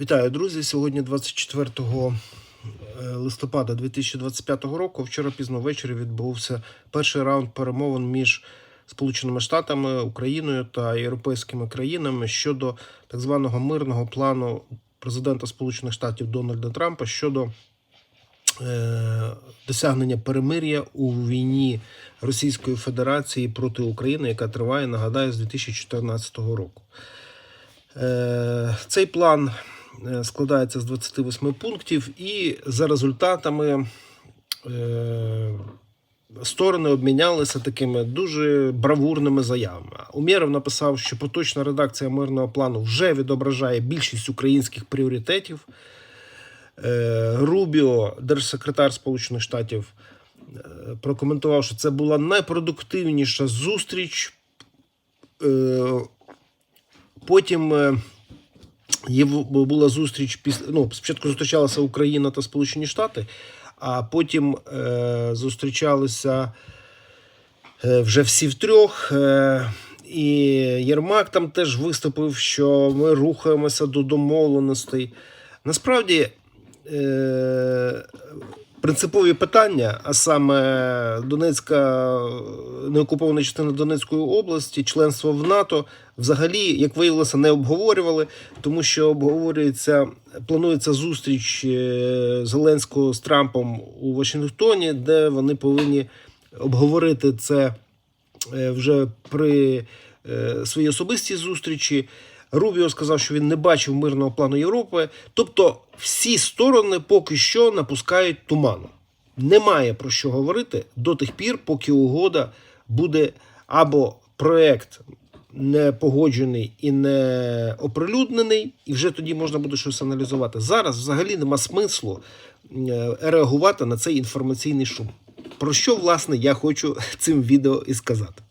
Вітаю, друзі! Сьогодні 24 е, листопада 2025 року. Вчора пізно ввечері відбувся перший раунд перемовин між Сполученими Штатами, Україною та європейськими країнами щодо так званого мирного плану президента Сполучених Штатів Дональда Трампа щодо е, досягнення перемир'я у війні Російської Федерації проти України, яка триває, нагадаю, з 2014 року. Е, Цей план складається з 28 пунктів, і за результатами е, сторони обмінялися такими дуже бравурними заявами. Умєров написав, що поточна редакція мирного плану вже відображає більшість українських пріоритетів. Е, Рубіо, держсекретар Сполучених Штатів, е, прокоментував, що це була найпродуктивніша зустріч. Е, Потім е, є, була зустріч після. Ну, спочатку зустрічалася Україна та Сполучені Штати, а потім е, зустрічалися е, вже всі втрьох. Е, і Єрмак там теж виступив, що ми рухаємося до домовленостей. Насправді. Е, Принципові питання, а саме Донецька неокупована частина Донецької області, членство в НАТО, взагалі, як виявилося, не обговорювали, тому що обговорюється, планується зустріч е, Зеленського з Трампом у Вашингтоні, де вони повинні обговорити це е, вже при е, своїй особистій зустрічі. Рубіо сказав, що він не бачив мирного плану Європи. Тобто, всі сторони поки що напускають туману. Немає про що говорити до тих пір, поки угода буде або проект не погоджений і не оприлюднений, і вже тоді можна буде щось аналізувати. Зараз взагалі нема смислу е, реагувати на цей інформаційний шум. Про що, власне, я хочу цим відео і сказати.